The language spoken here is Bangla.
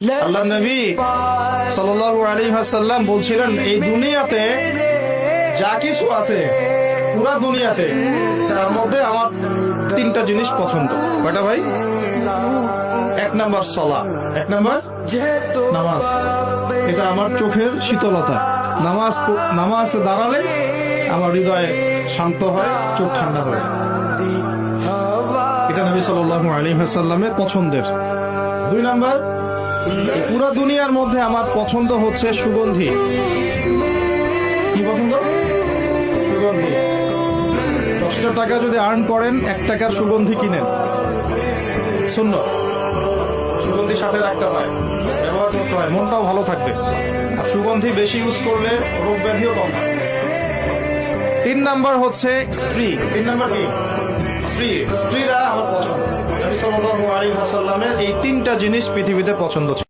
আল্লাহ নবী সাল্লাল্লাহু আলাইহি ওয়াসাল্লাম বলছিলেন, এই দুনিয়াতে যা কিছু আছে, পুরা দুনিয়াতে তার মধ্যে আমার তিনটা জিনিস পছন্দ। কয়টা ভাই? এক নাম্বার সলা, এক নাম্বার নামাজ। এটা আমার চোখের শীতলতা। নামাজ নামাজ দাঁড়ালে আমার হৃদয় শান্ত হয়, চোখ ঠান্ডা হয়। এটা নবী সাল্লাল্লাহু আলাইহি ওয়াসাল্লামের পছন্দের। দুই নাম্বার পুরা দুনিয়ার মধ্যে আমার পছন্দ হচ্ছে সুগন্ধি। কি পছন্দ? সুগন্ধি। দশটা টাকা যদি আর্ন করেন, এক টাকার সুগন্ধি কিনেন। শূন্য। সুগন্ধি সাথে রাখতে হয়। ব্যবহার করতে হয়। মনটাও ভালো থাকবে। আর সুগন্ধি বেশি ইউজ করলে রোগ ব্যাধিও কম তিন নাম্বার হচ্ছে স্ত্রী। তিন নাম্বার কি? স্ত্রী। স্ত্রীরা সাল্লাল্লাহু আলাইহি ওয়াসাল্লামের এই তিনটা জিনিস পৃথিবীতে পছন্দ ছিল।